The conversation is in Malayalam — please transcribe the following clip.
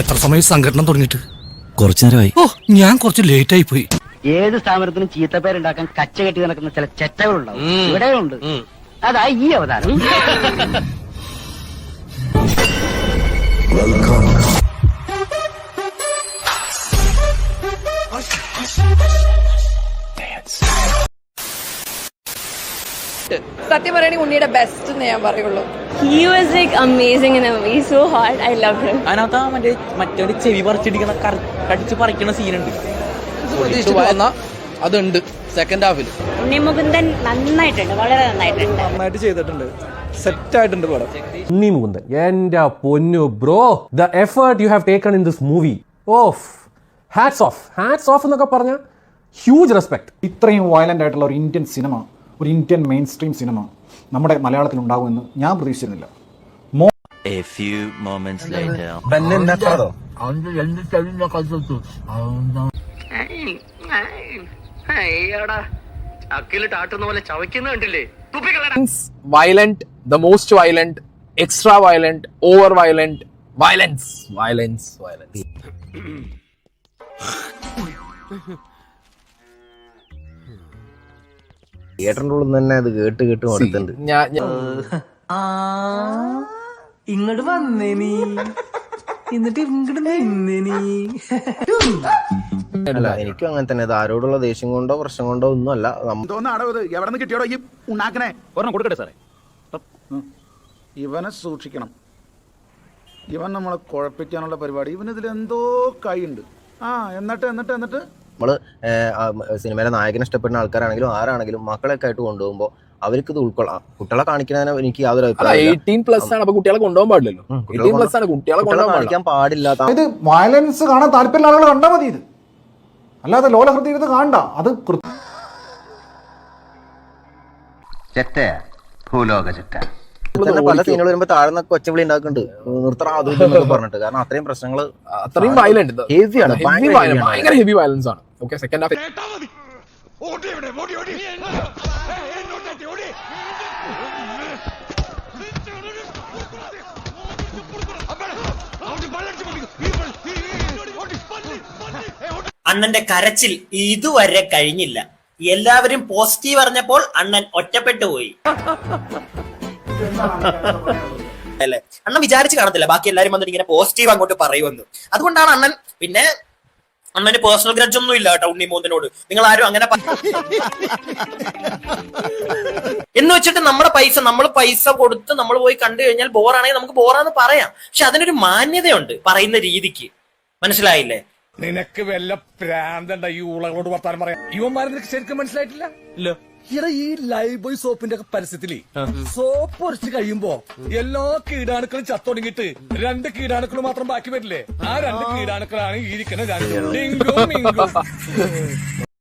എത്ര സമയം സംഘടന തുടങ്ങിയിട്ട്? കുറച്ചു നേരമായി ഓ ഞാൻ കുറച്ച് ലേറ്റ് ആയി പോയി. ഏത് സ്ഥാപനത്തിനും ചീത്തപ്പേരുണ്ടാക്കാൻ കച്ച കെട്ടി നടക്കുന്ന ചില ചെറ്റകളുണ്ടാവും. ഇവിടെ ഉണ്ട് അതാ ഈ അവതാരം. സത്യം പറയുകയാണെങ്കിൽ ഉണ്ണിയുടെ ബെസ്റ്റ് എന്ന് ഞാൻ പറയുള്ളൂ. He was like amazing in a movie, so hot. I loved him. അതിനകത്ത് ആ മറ്റേ മറ്റൊരു ചെവി പറിച്ചിടിക്കുന്ന കടിച്ച് പറിക്കണ സീനുണ്ട് പ്രതീക്ഷിച്ചു അതുണ്ട്. സെക്കൻഡ് ഹാഫിൽ ഉണ്ണി മുകുന്ദൻ നന്നായിട്ടുണ്ട്. വളരെ നന്നായിട്ടുണ്ട്. നന്നായിട്ട് ചെയ്തിട്ടുണ്ട്. സെറ്റ് ആയിട്ടുണ്ട് പടം. ഉണ്ണി മുകുന്ദൻ എന്റെ പൊന്നു bro the effort you have taken in this movie off hats off hats off എന്നൊക്കെ പറഞ്ഞ ഹ്യൂജ് റെസ്പെക്ട് ഇത്രയും വയലന്റ് ആയിട്ടുള്ള ഒരു ഇന്ത്യൻ സിനിമ ഒരു ഇന്ത്യൻ മെയിൻ സ്ട്രീം സിനിമ നമ്മുടെ മലയാളത്തിൽ ഉണ്ടാകുമെന്ന് ഞാൻ പ്രതീക്ഷിച്ചിരുന്നില്ല. A few moments later. ചക്കിലിട്ടാട്ടുന്ന പോലെ ചവയ്ക്കുന്ന കണ്ടില്ലേ? Violent the most violent extra violent over violent violence violence violence തിയേറ്ററിന്റെ ഉള്ളിൽ തന്നെ അത് കേട്ട് കേട്ട് മടുത്തുണ്ട് ഞാൻ ഇങ്ങോട്ട് വന്നേ നീ. എന്നിട്ട് ഇങ്ങോട്ട് നിന്നേ നീ. അല്ല എനിക്കും അങ്ങനെ തന്നെ. ഇത് ആരോടുള്ള ദേഷ്യം കൊണ്ടോ പ്രശ്നം കൊണ്ടോ ഒന്നും അല്ല. എവിടെ നിന്ന് കിട്ടിയോടോ ഈ ഉണ്ടാക്കണേ ഒരെണ്ണം കൊടുക്കട്ടെ സാറേ. ഇവനെ സൂക്ഷിക്കണം. ഇവൻ നമ്മളെ കുഴപ്പിക്കാനുള്ള പരിപാടി. ഇവൻ ഇതിൽ എന്തോ കൈയുണ്ട്. ആ എന്നിട്ട് എന്നിട്ട് എന്നിട്ട്? ആ, സിനിമയിലെ നായകനെ ഇഷ്ടപ്പെടുന്ന ആൾക്കാരാണെങ്കിലും ആരാണെങ്കിലും മക്കളൊക്കെ ആയിട്ട് കൊണ്ടുപോകുമ്പോൾ അവർക്ക് ഇത് ഉൾക്കൊള്ളാം. കുട്ടികളെ കാണിക്കുന്നതിന് എനിക്ക് യാതൊരു അഭിപ്രായം പ്ലസ് ആണ് അപ്പൊ കുട്ടികളെ കൊണ്ടുപോകാൻ പാടില്ലല്ലോ. എയ്റ്റീൻ പ്ലസ് ആണ് കുട്ടികളെ കൊണ്ടുപോകാൻ പാടില്ല. ഇത് വയലൻസ് കാണാൻ താല്പര്യമുള്ള ആളുകൾ കണ്ടാൽ മതി ഇത്. അല്ലാതെ ലോലഹൃദയ ഇത് കാണണ്ട. അത് കൃ- തന്നെ പല സീനുകൾ വരുമ്പോ താഴ്ന്ന കൊച്ചവിളി ഉണ്ടാക്കുന്നുണ്ട്. നിർത്തറ അതും ഇതും പറഞ്ഞിട്ട്. കാരണം അത്രയും പ്രശ്നങ്ങൾ അത്രയും വയലന്റ് ഹെവിയാണ് ഭയങ്കര ഹെവി വയലൻസ് ആണ്. ഓക്കെ സെക്കൻഡ് ഹാഫ് അണ്ണന്റെ കരച്ചിൽ ഇതുവരെ കഴിഞ്ഞില്ല. എല്ലാവരും പോസിറ്റീവ് അറിഞ്ഞപ്പോൾ അണ്ണൻ ഒറ്റപ്പെട്ടു പോയി. അല്ലേ? അണ്ണൻ വിചാരിച്ച് കാണത്തില്ല. ബാക്കി എല്ലാരും വന്നിട്ട് ഇങ്ങനെ പോസിറ്റീവ് അങ്ങോട്ട് പറയുമെന്ന്. അതുകൊണ്ടാണ് അണ്ണൻ പിന്നെ അണ്ണന് പേഴ്സണൽ ഗ്രഡ്ജ് ഒന്നും ഇല്ല കേട്ടോ ഉണ്ണി മോന്തനോട്. നിങ്ങൾ ആരും അങ്ങനെ എന്ന് വെച്ചിട്ട് നമ്മുടെ പൈസ നമ്മൾ പൈസ കൊടുത്ത് നമ്മൾ പോയി കണ്ടു കഴിഞ്ഞാൽ ബോറാണെങ്കിൽ നമുക്ക് ബോറാന്ന് പറയാം. പക്ഷെ അതിനൊരു മാന്യതയുണ്ട് പറയുന്ന രീതിക്ക്. മനസ്സിലായില്ലേ? നിനക്ക് വല്ല പ്രാന്തണ്ട? ഈ ഉളകളോട് വർത്താനം പറയാം ഇവന്മാരെ നിനക്ക് ശരിക്കും മനസ്സിലായിട്ടില്ല? ഇല്ല. ഇവിടെ ഈ ലൈവ് ബോയ് സോപ്പിന്റെ ഒക്കെ പരസ്യത്തിൽ സോപ്പ് ഒരച്ച് കഴിയുമ്പോ എല്ലാ കീടാണുക്കളും ചത്തൊടുങ്ങിട്ട് രണ്ട് കീടാണുക്കൾ മാത്രം ബാക്കി വരില്ലേ? ആ രണ്ട് കീടാണുക്കളാണ് ഇരിക്കുന്ന രണ്ട് ഡിങ്കും മിങ്കും.